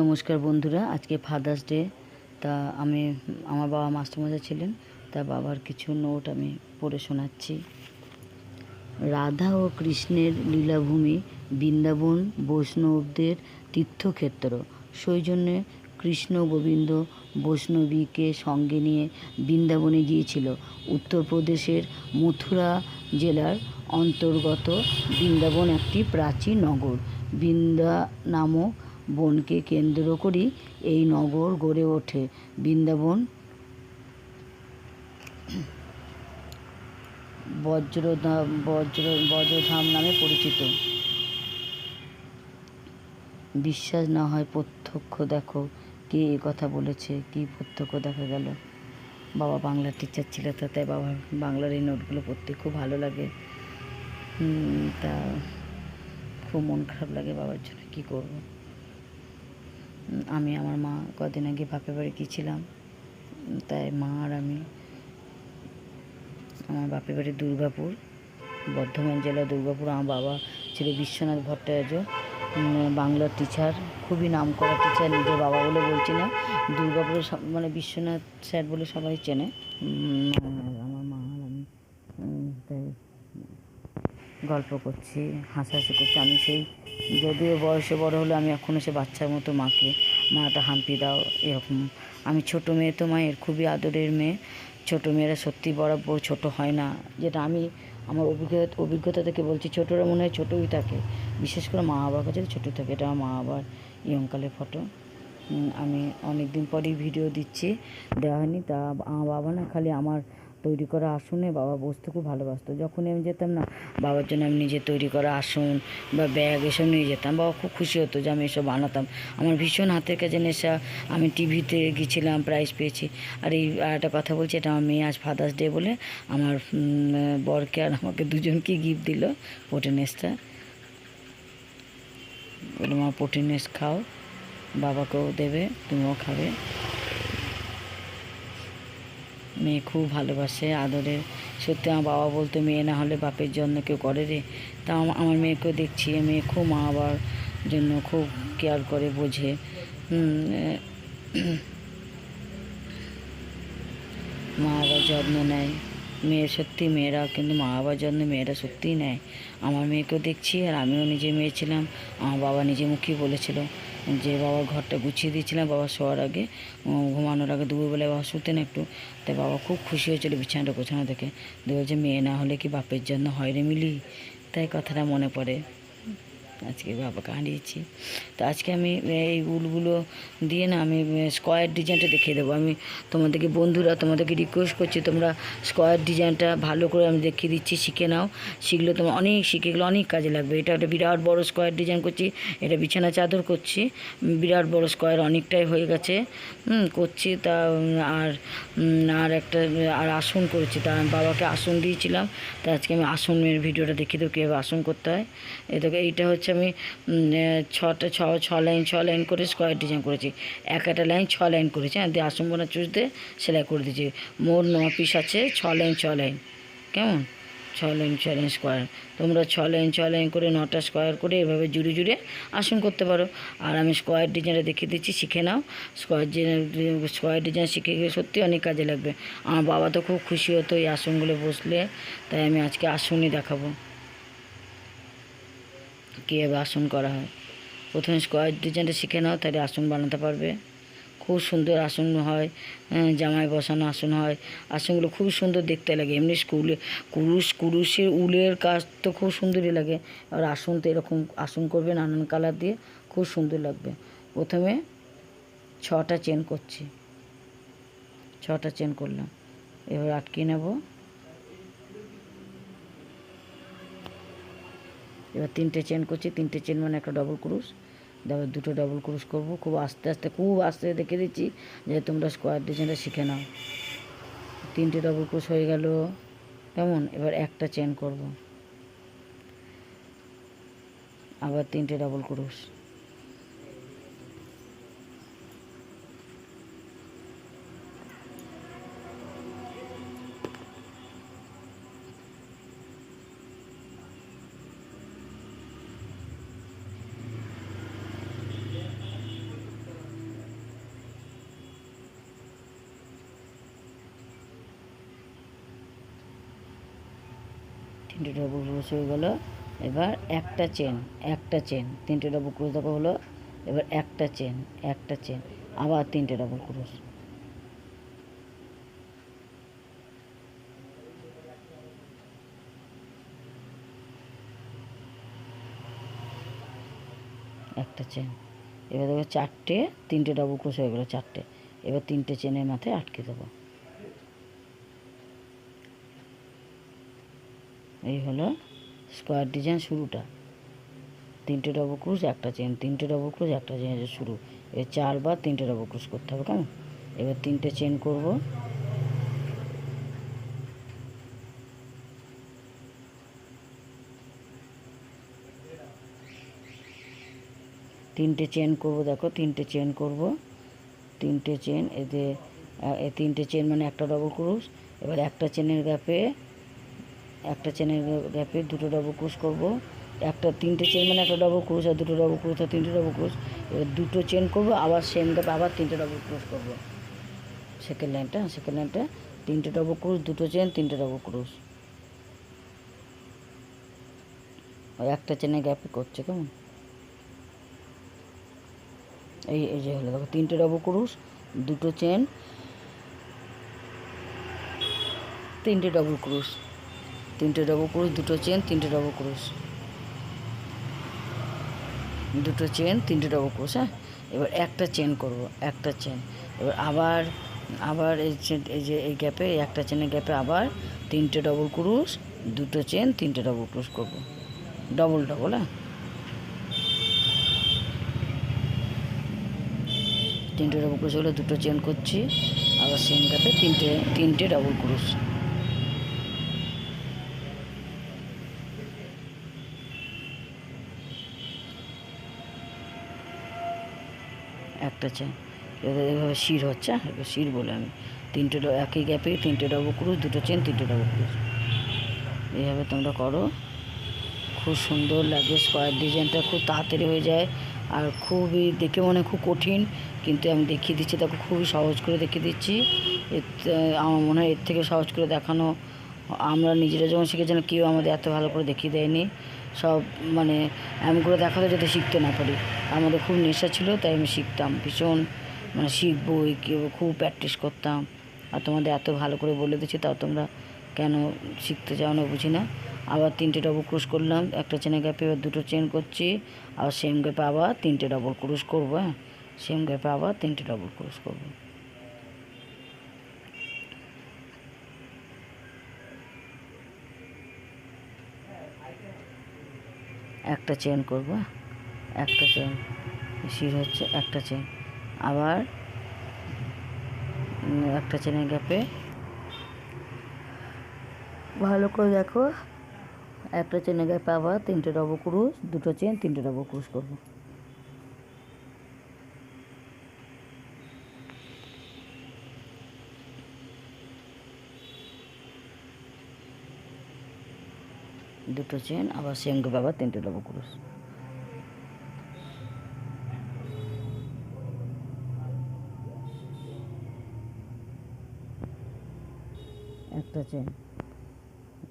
নমস্কার বন্ধুরা, আজকে ফাদার্স ডে তা আমি, আমার বাবা মাস্টারমশাই ছিলেন, তা বাবার কিছু নোট আমি পড়ে শোনাচ্ছি। রাধা ও কৃষ্ণের লীলাভূমি বৃন্দাবন, বৈষ্ণবদের তীর্থক্ষেত্র। সেই জন্যে কৃষ্ণ গোবিন্দ বৈষ্ণবীকে সঙ্গে নিয়ে বৃন্দাবনে গিয়েছিল। উত্তরপ্রদেশের মথুরা জেলার অন্তর্গত বৃন্দাবন একটি প্রাচীন নগর। বৃন্দা নামক বনকে কেন্দ্র করেই এই নগর গড়ে ওঠে। বৃন্দাবন বজ্রধাম বজ্র, বজ্রধাম নামে পরিচিত। বিশ্বাস না হয় প্রত্যক্ষ দেখো, কে এ কথা বলেছে, কি প্রত্যক্ষ দেখা গেল। বাবা বাংলার টিচার ছিল তো, তাই বাবার বাংলার এই নোটগুলো পড়তে খুব ভালো লাগে। তা খুব মন খারাপ লাগে বাবার জন্য, কী করব? আমি আমার মা কদিন আগে বাপের বাড়ি গিয়েছিলাম, তাই মা আর আমি আমার বাপের বাড়ি দুর্গাপুর, বর্ধমান জেলা দুর্গাপুর। আমার বাবা ছিল বিশ্বনাথ ভট্টাচার্য বাংলার টিচার খুবই নাম করা টিচার নিজের বাবা বলে বলছি না। দুর্গাপুরে মানে বিশ্বনাথ স্যার বলে সবাই চেনে উম, আর আমার মা আর আমি উম, তাই গল্প করছি, হাসাহাসি করছি। আমি সেই যদিও বয়সে বড় হলে আমি এখনও সে বাচ্চার মতো মাকে, মাটা হাম্পি দাও, এরকম। আমি ছোট মেয়ে তো মায়ের খুবই আদরের মেয়ে। ছোট মেয়েরা সত্যি বরাবর ছোট হয় না। যেটা আমি আমার অভিজ্ঞতা অভিজ্ঞতা থেকে বলছি, ছোটরা মনে হয় ছোটোই থাকে। বিশেষ করে মা বাবার কাছে ছোটো থাকে। এটা আমার মা বাবার ইয়ংকালের ফটো। আমি অনেক দিন পরেই ভিডিও দিচ্ছি। দেওয়া হয়নি। তা আমার বাবা না, খালি আমার তৈরি করা আসনে বাবা বসতে খুব ভালোবাসতো। যখনই আমি যেতাম না, বাবার জন্য আমি নিজে তৈরি করা আসন বা ব্যাগ এসব নিয়ে যেতাম। বাবা খুব খুশি হতো যে আমি এসব বানাতাম। আমার ভীষণ হাতের কাছে নেশা। আমি টিভিতে গেছিলাম প্রাইজ পেয়েছি। আর এই আর একটা কথা বলছি, এটা আমার মেয়ে আজ ফাদার্স ডে বলে আমার বরকে আর আমাকে দুজনকে গিফট দিল পোটেনেসটা বলে, মা পোটেনেস খাও। বাবাকেও দেবে, তুমিও খাবে। মেয়ে খুব ভালোবাসে, আদরের। সত্যি আমার বাবা বলতো, মেয়ে না হলে বাপের জন্য কেউ করে রে? তা আমার মেয়েকেও দেখছি মেয়ে খুব মা বাবার জন্য খুব কেয়ার করে, বোঝে। মা বাবার যত্ন নেয়। মেয়ে সত্যি মেয়েরা, কিন্তু মা বাবার জন্য মেয়েরা সত্যিই নেয়। আমার মেয়েকেও দেখছি, আর আমিও নিজে মেয়ে ছিলাম। আমার বাবা নিজে মুখেই বলেছিল যে বাবার ঘরটা গুছিয়ে দিয়েছিলাম বাবা শোয়ার আগে ঘুমানোর আগে দুপুরবেলায় বাবা শুতেন একটু। তাই বাবা খুব খুশি হয়েছিল বিছানাটা গোছানো দেখে। দিয়ে বলছে, মেয়ে না হলে কি বাপের জন্য হয় রে মিলি? তাই কথাটা মনে পড়ে। আজকে বাবাকে হারিয়েছি তো আজকে আমি এই উলগুলো দিয়ে না আমি স্কোয়ার ডিজাইনটা দেখিয়ে দেবো। আমি তোমাদেরকে, বন্ধুরা তোমাদেরকে রিকোয়েস্ট করছি, তোমরা স্কোয়ার ডিজাইনটা ভালো করে আমি দেখিয়ে দিচ্ছি, শিখে নাও। শিখলে তোমার অনেক শিখে গেলে অনেক কাজে লাগবে। এটা একটা বিরাট বড় স্কোয়ার ডিজাইন করছি, এটা বিছানা চাদর করছি বিরাট বড় স্কোয়ার অনেকটাই হয়ে গেছে। করছি তা আর আর একটা, আর আসন করেছি। তা বাবাকে আসন দিয়েছিলাম। তা আজকে আমি আসনের ভিডিওটা দেখিয়ে দেবো, কীভাবে আসন করতে হয়। এটাকে এইটা হচ্ছে আমি ছটা, ছ ছ লাইন ছ লাইন করে স্কোয়ার ডিজাইন করেছি। এক একটা লাইন ছ লাইন করেছি। হ্যাঁ দিয়ে আসন বোনা চুষ দিয়ে সেলাই করে দিয়েছি। মোট ন পিস আছে ছ লাইন ছ লাইন। কেমন? ছ লাইন ছ লাইন স্কোয়ার তোমরা ছ লাইন ছ লাইন করে নটা স্কোয়ার করে এভাবে জুড়ে জুড়ে আসন করতে পারো। আর আমি স্কোয়ার ডিজাইনটা দেখিয়ে দিচ্ছি, শিখে নাও। স্কোয়ার ডিজাইন স্কোয়ার ডিজাইন শিখে গেলে সত্যি অনেক কাজে লাগবে। আমার বাবা তো খুব খুশি হতো এই আসনগুলো বসলে। তাই আমি আজকে আসনই দেখাবো। কীভাবে আসন করা হয়। প্রথমে স্কোয়ার ডিজাইনটা শিখে নাও, তাহলে আসন বানাতে পারবে। খুব সুন্দর আসন হয় জামায় বসানো আসন হয়। আসনগুলো খুব সুন্দর দেখতে লাগে। এমনি স্কুলে, কুরুশ, কুরুশের উলের কাজ তো খুব সুন্দরই লাগে। আর আসন তো এরকম আসন করবে নানান কালার দিয়ে, খুব সুন্দর লাগবে। প্রথমে ছটা চেন করছি। ছটা চেন করলাম। এবার আটকে নেব। এবার তিনটে চেন করছি, তিনটে চেন মানে একটা ডবল ক্রুশ তারপর দুটো ডবল ক্রুশ করব, খুব আস্তে আস্তে, খুব আস্তে দেখে দিচ্ছি যে তোমরা স্কোয়ার ডিজাইনটা শিখে নাও। তিনটে ডবল ক্রুশ হয়ে গেল, কেমন? এবার একটা চেন করব। আবার তিনটে ডবল ক্রুশ তিনটে ডবল ক্রোশ হয়ে গেলো। এবার একটা চেন একটা চেন তিনটে ডবল ক্রোশ দেখো হলো। এবার একটা চেন একটা চেন আবার তিনটে ডবল ক্রোশ একটা চেন এবার দেখো চারটে, তিনটে ডবল ক্রোশ হয়ে গেলো চারটে। এবার তিনটে চেনের মাথায় আটকে দেবো। এই হলো স্কোয়ার ডিজাইন শুরুটা। তিনটে ডবল ক্রুশ একটা চেন তিনটে ডবল ক্রুশ একটা চেন শুরু। এবার চারবার তিনটে ডবল ক্রুশ করতে হবে, কেমন? এবার তিনটে চেন করব। তিনটে চেন করব, দেখো, তিনটে চেন করব। তিনটে চেন এতে তিনটে চেন মানে একটা ডবল ক্রুশ এবার একটা চেনের গ্যাপে একটা চেনের গ্যাপে দুটো ডবল ক্রুশ করব। একটা তিনটে চেন মানে একটা ডবল ক্রুশ আর দুটো ডবল ক্রুশ আর তিনটে ডবল ক্রুশ এবার দুটো চেন করব, আবার সেম গ্যাপে আবার তিনটে ডবল ক্রুশ করব। সেকেন্ড লাইনটা সেকেন্ড লাইনটা তিনটে ডবল ক্রুশ দুটো চেন তিনটে ডবল ক্রুশ ওই একটা চেনের গ্যাপে করছে কেমন? এই এই যে হলো, দেখো, তিনটে ডবল ক্রুশ দুটো চেন তিনটে ডবল ক্রুশ তিনটে ডবল ক্রুশ দুটো চেন তিনটে ডবল ক্রুশ দুটো চেন তিনটে ডবল ক্রুশ হ্যাঁ? এবার একটা চেন করব, একটা চেন এবার আবার আবার এই চেন এই যে, এই গ্যাপে একটা চেনের গ্যাপে আবার তিনটে ডবল ক্রুশ দুটো চেন তিনটে ডবল ক্রুশ করব। ডবল ডবল হ্যাঁ? তিনটে ডবল ক্রুশ হলে দুটো চেন করছি। আবার সেম গ্যাপে তিনটে তিনটে ডবল ক্রুশ এবার এভাবে শির হচ্ছে? এবার শির বলে আমি, তিনটে একই গ্যাপে তিনটে ডবল ক্রুশ দুটো চেন তিনটে ডবল ক্রুশ এইভাবে তোমরা করো। খুব সুন্দর লাগে স্কোয়ার ডিজাইনটা খুব তাড়াতাড়ি হয়ে যায়। আর খুবই দেখে মনে খুব কঠিন, কিন্তু আমি দেখিয়ে দিচ্ছি তাকে খুবই সহজ করে দেখিয়ে দিচ্ছি। আমার মনে হয় এর থেকে সহজ করে দেখানো। আমরা নিজেরা যখন শিখেছিলাম, কেউ আমাদের এত ভালো করে দেখিয়ে দেয়নি। সব মানে এমন করে দেখাল যাতে শিখতে না পারি। আমাদের খুব নেশা ছিল, তাই আমি শিখতাম। ভীষণ মানে শিখব খুব প্র্যাকটিস করতাম। আর তোমাদের এত ভালো করে বলে দিচ্ছি তাও তোমরা কেন শিখতে চাও না বুঝি না। আবার তিনটে ডবল ক্রুশ করলাম, একটা চেনে গ্যাপে এবার দুটো চেন করছি, আবার সেম গ্যাপে আবার তিনটে ডবল ক্রুশ করব হ্যাঁ? সেম গ্যাপে আবার তিনটে ডবল ক্রুশ করব। একটা চেন করব একটা চেন শির হচ্ছে একটা চেন আবার একটা চেনের গ্যাপে ভালো করে দেখো, একটা চেনের গ্যাপে আবার তিনটে ডবল ক্রুশ দুটো চেন তিনটে ডবল ক্রুশ করব। দুটো চেন, আবার গ্যাপে আবার তিনটে ডবল ক্রুশ। একটা চেন।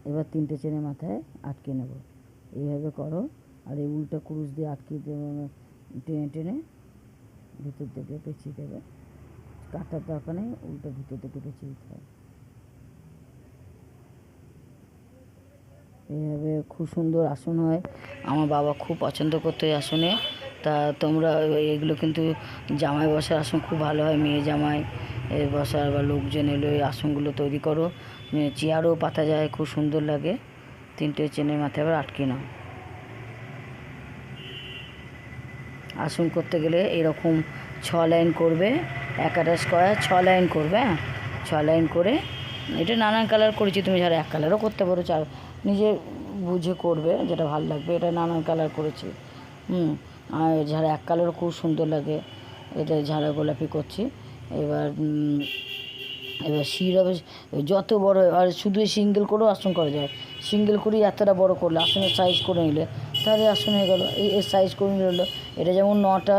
এবার তিনটে চেনের মাথায় আটকে নেব। এইভাবে করো, আর এই উল্টা ক্রুশ দিয়ে আটকে দেবে টেনে টেনে ভিতর থেকে পেঁচিয়ে দেবে। কাটার দরকার নেই, উল্টো ভিতর থেকে পেঁচিয়ে দিতে হবে। এইভাবে খুব সুন্দর আসন হয়। আমার বাবা খুব পছন্দ করতো এই আসনে। তা তোমরা এগুলো কিন্তু জামাই বসার আসন খুব ভালো হয়, মেয়ে জামাই বসার বা লোকজন এলো এই আসনগুলো তৈরি করো। চেয়ারও পাতা যায়, খুব সুন্দর লাগে। তিনটে চেনের মাথায় আবার আটকে নাও। আসন করতে গেলে এরকম ছ লাইন করবে একটা স্কোয়ার ছ লাইন করবে হ্যাঁ? ছ লাইন করে, এটা নানান কালার করেছি তুমি, যারা এক কালারও করতে পারো, চার নিজে বুঝে করবে যেটা ভালো লাগবে। এটা নানান কালার করেছি। হুম, আর ঝাড়া এক কালারও খুব সুন্দর লাগে। এটা ঝাড়া গোলাপি করছি। এবার এবার শির হবে। যত বড়, আর শুধু সিঙ্গেল করেও আসন করা যায়। সিঙ্গেল করেই এতটা বড় করলে, আসনের সাইজ করে নিলে তাহলে আসন হয়ে গেলো, এই এর সাইজ করে হলো এটা যেমন নটা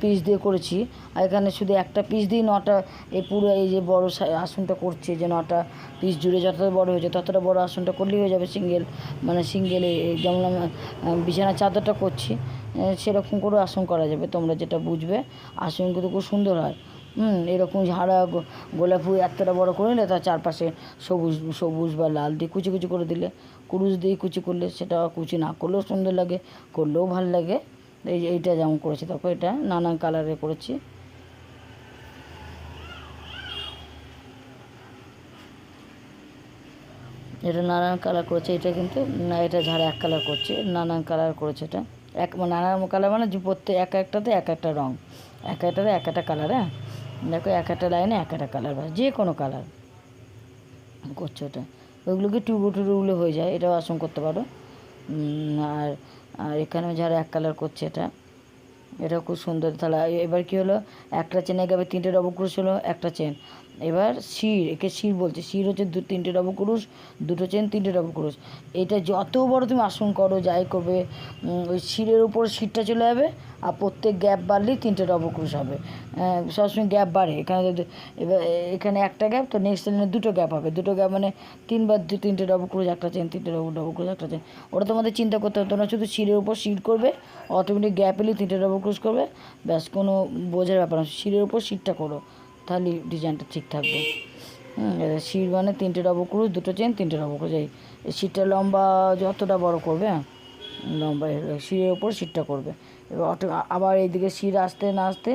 পিস দিয়ে করেছি, আর এখানে শুধু একটা পিস দিয়ে নটা, এই পুরো এই যে বড় আসনটা করছে যে নটা পিস জুড়ে যতটা বড় হয়েছে, ততটা বড় আসনটা করলেই হয়ে যাবে সিঙ্গেল মানে সিঙ্গেলে যেমন বিছানার চাদরটা করছি সেরকম করে আসন করা যাবে, তোমরা যেটা বুঝবে। আসন কিন্তু খুব সুন্দর হয়। হুম, এরকম ঝাড়া গোলাপ ফুল এতটা বড় করে নিলে তার চারপাশে সবুজ সবুজ বা লাল দিয়ে কুচি কুচি করে দিলে, কুরুশ দিয়ে কুচি করলে সেটা কুচি না করলেও সুন্দর লাগে, করলেও ভালো লাগে। এই এইটা যেমন করেছি তারপর এটা নানান কালারে করেছি। এটা নানান কালার করেছে, এটা কিন্তু না, এটা ঝাড়া এক কালার করছে, নানান কালার করেছে এটা। এক নানান কালার মানে প্রত্যেক এক একটাতে এক একটা রঙ এক একটাতে এক একটা কালার হ্যাঁ? দেখো এক একটা লাইনে এক একটা কালার যে কোনো কালার করছে ওটা। ওইগুলো কি টুবু টুগুলো হয়ে যায়, এটাও আসন করতে পারো। আর আর এখানে যারা এক কালার করছে এটা এটা খুব সুন্দর। তাহলে এবার কি হলো? একটা চেনে গেবে তিনটে ডবল ক্রুশ হলো, একটা চেন এবার শির, একে শির বলছে। শির হচ্ছে দু, তিনটে ডবল ক্রুশ দুটো চেন তিনটে ডবল ক্রুশ এটা যত বড় তুমি আসন করো, যাই করবে ওই শিরের উপর শিরটা চলে যাবে, আর প্রত্যেক গ্যাপ বাড়লেই তিনটে ডবল ক্রুশ হবে। সবসময় গ্যাপ বাড়ে। এখানে এবার, এখানে একটা গ্যাপ তো নেক্সট লাইনে দুটো গ্যাপ হবে। দুটো গ্যাপ মানে তিনবার দু, তিনটে ডবল ক্রুশ একটা চেন তিনটে ডবল ডবল ক্রুশ একটা চেন ওটা তোমাদের চিন্তা করতে হবে তোমরা শুধু শিরের উপর শির করবে অটোমেটিক গ্যাপ এলেই তিনটে ডবল ক্রুশ করবে, ব্যাস, কোনো বোঝার ব্যাপার না। শিরের উপর শিরটা করো। তাহলে ডিজাইনটা ঠিক থাকবে। শির মানে তিনটে ডবল ক্রুশ দুটো চেন তিনটে ডবল ক্রুশ এই শিরটা লম্বা যতটা বড় করবে হ্যাঁ লম্বা শিরের উপর শিরটা করবে। এবার অটো আবার এইদিকে শির আসতে না আসতে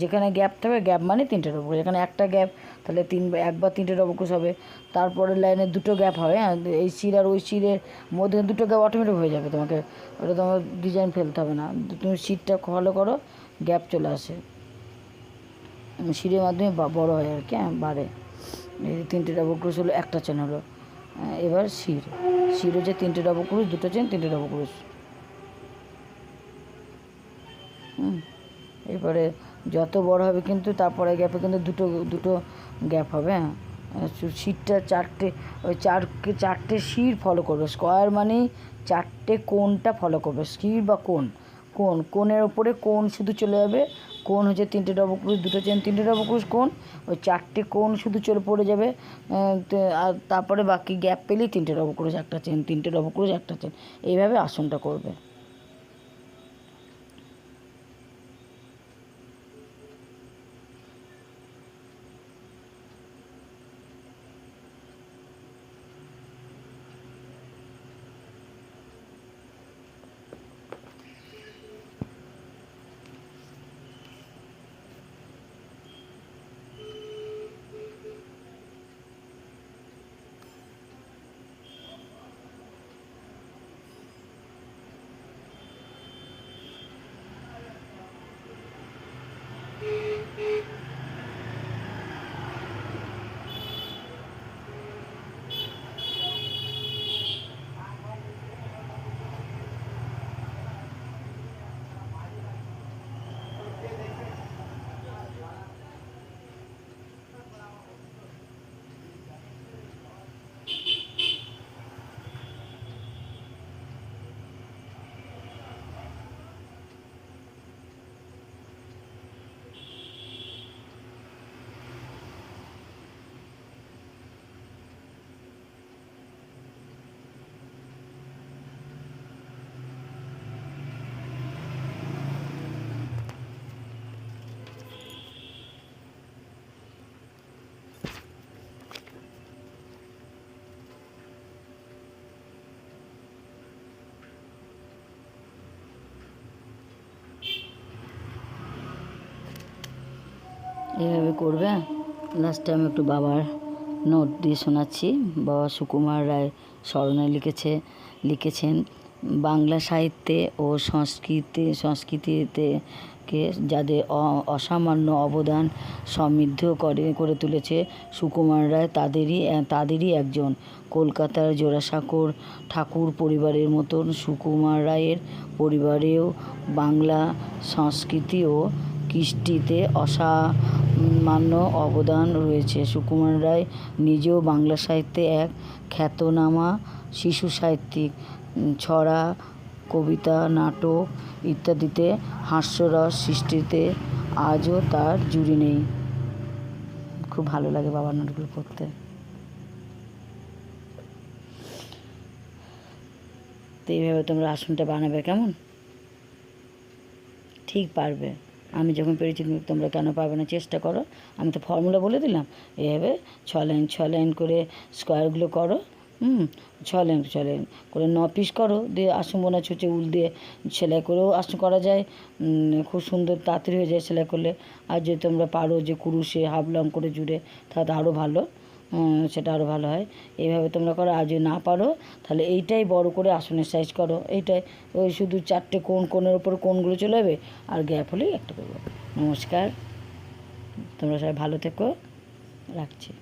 যেখানে গ্যাপ থাকবে গ্যাপ মানে তিনটে ডবল ক্রুশ এখানে একটা গ্যাপ তাহলে তিন, একবার তিনটে ডবল ক্রুশ হবে। তারপরে লাইনে দুটো গ্যাপ হবে হ্যাঁ এই শির আর ওই শিরের মধ্যে দুটো গ্যাপ অটোমেটিক হয়ে যাবে তোমাকে। ওটা তোমার ডিজাইন ফেলতে হবে না। তুমি শিরটা ফলো করো গ্যাপ চলে আসে। সিঁড়ির মাধ্যমে বড় হয় আর কি হ্যাঁ বাড়ে এই তিনটে ডবল হলো, একটা চেন হলো। এবার শির। শির হচ্ছে তিনটে ডবল দুটো চেন তিনটে ডবল হুম, এরপরে যত বড় হবে কিন্তু তারপরে গ্যাপে কিন্তু দুটো দুটো গ্যাপ হবে হ্যাঁ। শিরটা চারটে, ওই চার চারটে শির ফলো করবে। স্কোয়ার মানেই চারটে কোনটা ফলো করবে। শির বা কোন কোন কোণের ওপরে কোন শুধু চলে যাবে কোন হচ্ছে তিনটে ডবল ক্রুশ দুটো চেন তিনটে ডবল ক্রুশ কোন ওই চারটে কোন শুধু চলে পড়ে যাবে আর তারপরে বাকি গ্যাপ পেলেই তিনটে ডবল ক্রুশ একটা চেন তিনটে ডবল ক্রুশ একটা চেন এইভাবে আসনটা করবে। এইভাবে করবে। লাস্ট টাইম একটু বাবার নোট দিয়ে শোনাচ্ছি। বাবা সুকুমার রায় স্মরণে লিখেছে, লিখেছেন, বাংলা সাহিত্যে ও সংস্কৃতি, সংস্কৃতিতে কে যাদের অসামান্য অবদান সমৃদ্ধ করে করে তুলেছে সুকুমার রায়, তাদেরই তাদেরই একজন। কলকাতার জোড়াসাঁকোর ঠাকুর পরিবারের মতন সুকুমার রায়ের পরিবারেও বাংলা সংস্কৃতি ও কৃষ্টিতে অসামান্য অবদান রয়েছে। সুকুমার রায় নিজেও বাংলা সাহিত্যে এক খ্যাতনামা শিশু সাহিত্যিক। ছড়া, কবিতা, নাটক ইত্যাদিতে হাস্যরস সৃষ্টিতে আজও তার জুড়ি নেই। খুব ভালো লাগে বাবার নাটকগুলো পড়তে তো এইভাবে তোমরা আসনটা বানাবে কেমন? ঠিক পারবে। আমি যখন পেরেছি, তুমি- তোমরা কেন পারবে না? চেষ্টা করো। আমি তো ফর্মুলা বলে দিলাম। এভাবে ছ লাইন ছ লাইন করে স্কোয়ারগুলো করো। হুম, ছ লাইন ছ লাইন করে ন পিস করো। দিয়ে আসন বোনা ছুঁচে উল দিয়ে সেলাই করেও আসন করা যায়। খুব সুন্দর তাড়াতাড়ি হয়ে যায় সেলাই করলে। আর যদি তোমরা পারো যে কুরুশে, হাফ লং করে জুড়ে, তাহলে আরও ভালো। সেটা আরও ভালো হয়। এইভাবে তোমরা করো, আর যদি না পারো, তাহলে এইটাই বড় করে আসনের সাইজ করো। এইটাই, ওই শুধু চারটে কোন কোনের ওপর কোনগুলো চলে যাবে, আর গ্যাপ হলেই একটা করব। নমস্কার। তোমরা সবাই ভালো থেকো। রাখছি।